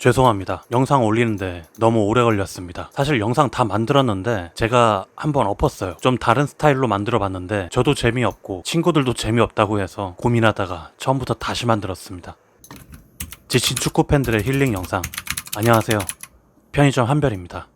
죄송합니다. 영상 올리는데 너무 오래 걸렸습니다. 사실 영상 다 만들었는데 제가 한번 엎었어요. 좀 다른 스타일로 만들어 봤는데 저도 재미없고 친구들도 재미없다고 해서 고민하다가 처음부터 다시 만들었습니다. 지친 축구 팬들의 힐링 영상. 안녕하세요. 편의점 한별입니다.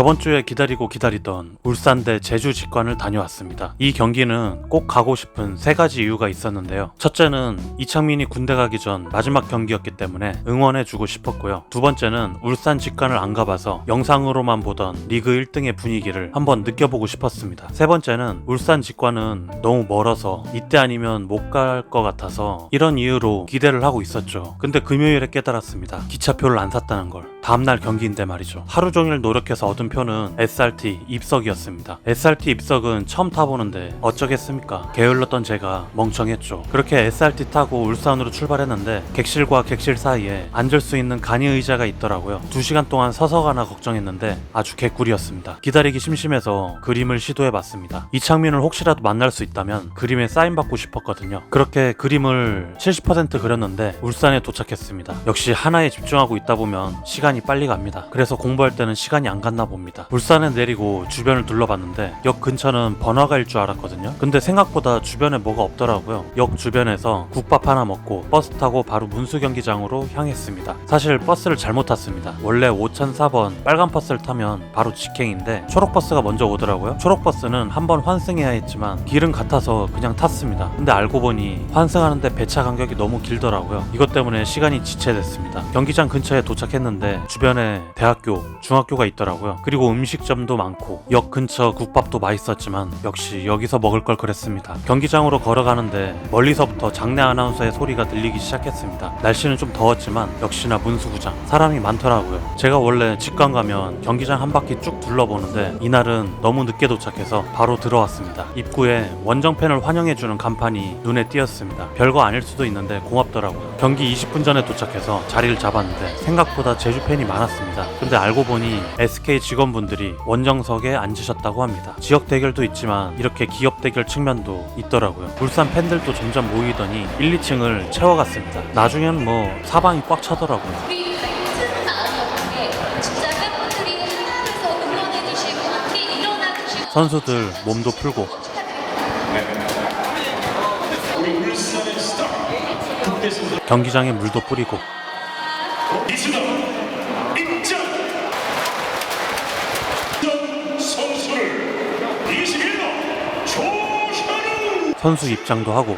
저번 주에 기다리고 기다리던 울산 대 제주 직관을 다녀왔습니다. 이 경기는 꼭 가고 싶은 세 가지 이유가 있었는데요. 첫째는 이창민이 군대 가기 전 마지막 경기였기 때문에 응원해주고 싶었고요. 두 번째는 울산 직관을 안 가봐서 영상으로만 보던 리그 1등의 분위기를 한번 느껴보고 싶었습니다. 세 번째는 울산 직관은 너무 멀어서 이때 아니면 못 갈 것 같아서 이런 이유로 기대를 하고 있었죠. 근데 금요일에 깨달았습니다. 기차표를 안 샀다는 걸. 다음날 경기인데 말이죠. 하루 종일 노력해서 얻은 표는 SRT 입석이었습니다. SRT 입석은 처음 타보는데 어쩌겠습니까? 게을렀던 제가 멍청했죠. 그렇게 SRT 타고 울산으로 출발했는데 객실과 객실 사이에 앉을 수 있는 간이 의자가 있더라고요. 두 시간 동안 서서 가나 걱정했는데 아주 개꿀이었습니다. 기다리기 심심해서 그림을 시도해봤습니다. 이창민을 혹시라도 만날 수 있다면 그림에 사인 받고 싶었거든요. 그렇게 그림을 70% 그렸는데 울산에 도착했습니다. 역시 하나에 집중하고 있다 보면 시간 이 빨리 갑니다. 그래서 공부할 때는 시간이 안 갔나 봅니다. 울산에 내리고 주변을 둘러봤는데 역 근처는 번화가일 줄 알았거든요. 근데 생각보다 주변에 뭐가 없더라고요. 역 주변에서 국밥 하나 먹고 버스 타고 바로 문수 경기장으로 향했습니다. 사실 버스를 잘못 탔습니다. 원래 5004번 빨간 버스를 타면 바로 직행인데 초록 버스가 먼저 오더라고요. 초록 버스는 한번 환승해야 했지만 길은 같아서 그냥 탔습니다. 근데 알고 보니 환승하는데 배차 간격이 너무 길더라고요. 이것 때문에 시간이 지체됐습니다. 경기장 근처에 도착했는데 주변에 대학교, 중학교가 있더라고요. 그리고 음식점도 많고 역 근처 국밥도 맛있었지만 역시 여기서 먹을 걸 그랬습니다. 경기장으로 걸어가는데 멀리서부터 장내 아나운서의 소리가 들리기 시작했습니다. 날씨는 좀 더웠지만 역시나 문수구장 사람이 많더라고요. 제가 원래 직관 가면 경기장 한 바퀴 쭉 둘러보는데 이날은 너무 늦게 도착해서 바로 들어왔습니다. 입구에 원정팬을 환영해주는 간판이 눈에 띄었습니다. 별거 아닐 수도 있는데 고맙더라고요. 경기 20분 전에 도착해서 자리를 잡았는데 생각보다 제주 팬이 많았습니다. 근데 알고 보니 SK 직원분들이 원정석에 앉으셨다고 합니다. 지역 대결도 있지만 이렇게 기업 대결 측면도 있더라고요. 울산 팬들도 점점 모이더니 1, 2층을 채워갔습니다. 나중엔 뭐 사방이 꽉 차더라고요. 선수들 몸도 풀고 경기장에 물도 뿌리고 이수남 입장 전 선수를 21번 조현우 선수 입장도 하고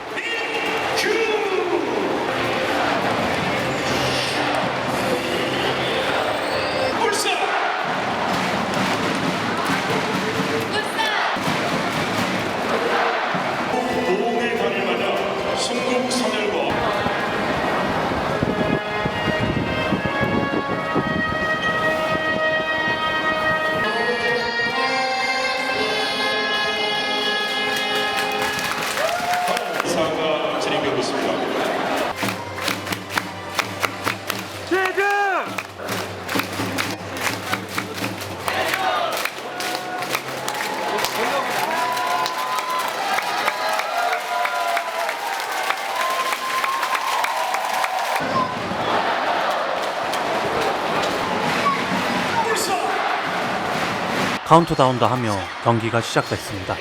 카운트다운도 하며 경기가 시작됐습니다.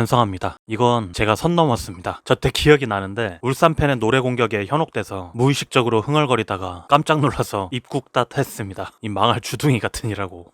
반성합니다. 이건 제가 선 넘었습니다. 저 때 기억이 나는데 울산 팬의 노래 공격에 현혹돼서 무의식적으로 흥얼거리다가 깜짝 놀라서 입국닷 했습니다. 이 망할 주둥이 같으니라고.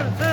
two, three.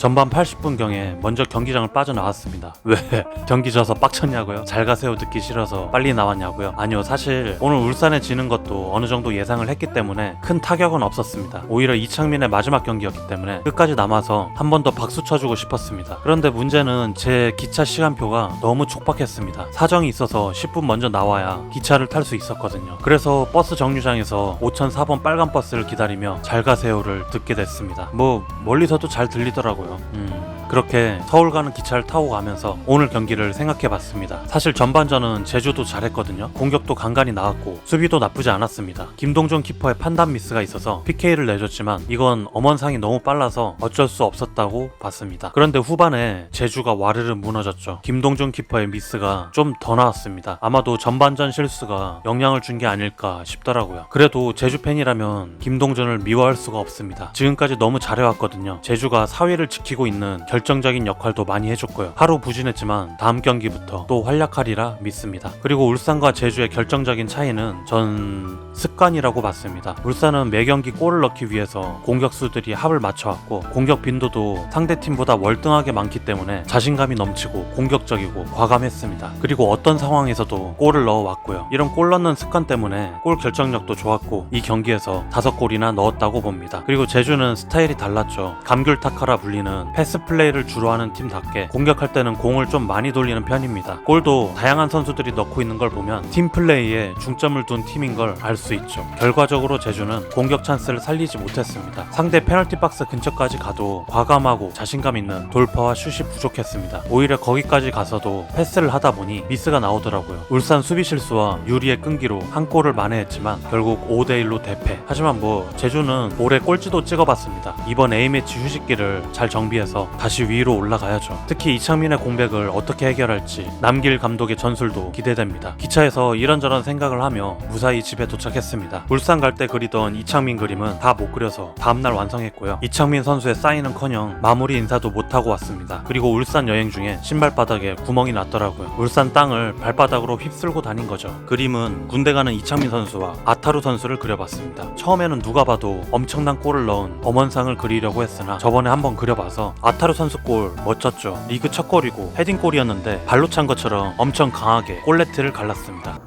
전반 80분경에 먼저 경기장을 빠져나왔습니다. 왜? 경기 져서 빡쳤냐고요? 잘 가세요 듣기 싫어서 빨리 나왔냐고요? 아니요, 사실 오늘 울산에 지는 것도 어느 정도 예상을 했기 때문에 큰 타격은 없었습니다. 오히려 이창민의 마지막 경기였기 때문에 끝까지 남아서 한 번 더 박수 쳐주고 싶었습니다. 그런데 문제는 제 기차 시간표가 너무 촉박했습니다. 사정이 있어서 10분 먼저 나와야 기차를 탈 수 있었거든요. 그래서 버스 정류장에서 5004번 빨간 버스를 기다리며 잘 가세요를 듣게 됐습니다. 뭐 멀리서도 잘 들리더라고요. 음. 그렇게 서울 가는 기차를 타고 가면서 오늘 경기를 생각해 봤습니다. 사실 전반전은 제주도 잘했거든요. 공격도 간간히 나왔고 수비도 나쁘지 않았습니다. 김동준 키퍼의 판단 미스가 있어서 PK를 내줬지만 이건 엄원상이 너무 빨라서 어쩔 수 없었다고 봤습니다. 그런데 후반에 제주가 와르르 무너졌죠. 김동준 키퍼의 미스가 좀 더 나왔습니다. 아마도 전반전 실수가 영향을 준 게 아닐까 싶더라고요. 그래도 제주 팬이라면 김동준을 미워할 수가 없습니다. 지금까지 너무 잘해왔거든요. 제주가 사회를 지키고 있는 결 정적인 역할도 많이 해줬고요. 하루 부진했지만 다음 경기부터 또 활약하리라 믿습니다. 그리고 울산과 제주의 결정적인 차이는 전 습관이라고 봤습니다. 울산은 매 경기 골을 넣기 위해서 공격수들이 합을 맞춰왔고 공격 빈도도 상대팀보다 월등하게 많기 때문에 자신감이 넘치고 공격적이고 과감했습니다. 그리고 어떤 상황에서도 골을 넣어왔고요. 이런 골 넣는 습관 때문에 골 결정력도 좋았고 이 경기에서 다섯 골이나 넣었다고 봅니다. 그리고 제주는 스타일이 달랐죠. 감귤타카라 불리는 패스 플레이 를 주로 하는 팀답게 공격할 때는 공을 좀 많이 돌리는 편입니다. 골도 다양한 선수들이 넣고 있는 걸 보면 팀 플레이에 중점을 둔 팀인 걸 알 수 있죠. 결과적으로 제주는 공격 찬스를 살리지 못했습니다. 상대 페널티 박스 근처까지 가도 과감하고 자신감 있는 돌파와 슛이 부족했습니다. 오히려 거기까지 가서도 패스를 하다 보니 미스가 나오더라고요. 울산 수비 실수와 유리의 끈기로 한 골을 만회했지만 결국 5대1로 대패. 하지만 뭐 제주는 올해 꼴찌도 찍어봤습니다. 이번 A매치 휴식기를 잘 정비해서 다시 위로 올라가야죠. 특히 이창민의 공백을 어떻게 해결할지 남길 감독의 전술도 기대됩니다. 기차에서 이런저런 생각을 하며 무사히 집에 도착했습니다. 울산 갈 때 그리던 이창민 그림은 다 못 그려서 다음날 완성했고요. 이창민 선수의 사인은커녕 마무리 인사도 못하고 왔습니다. 그리고 울산 여행 중에 신발 바닥에 구멍이 났더라고요. 울산 땅을 발바닥으로 휩쓸고 다닌 거죠. 그림은 군대 가는 이창민 선수와 아타루 선수를 그려봤습니다. 처음에는 누가 봐도 엄청난 골을 넣은 엄원상을 그리려고 했으나 저번에 한번 그려봐서 아타루 선수 골 멋졌죠. 리그 첫 골이고 헤딩골이었는데 발로 찬 것처럼 엄청 강하게 골레트를 갈랐습니다.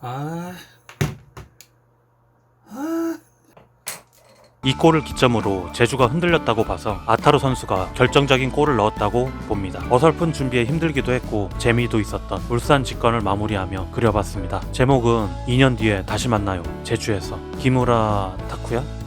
아, 이 골을 기점으로 제주가 흔들렸다고 봐서 아타루 선수가 결정적인 골을 넣었다고 봅니다. 어설픈 준비에 힘들기도 했고 재미도 있었던 울산 직관을 마무리하며 그려봤습니다. 제목은 2년 뒤에 다시 만나요. 제주에서 기무라 타쿠야?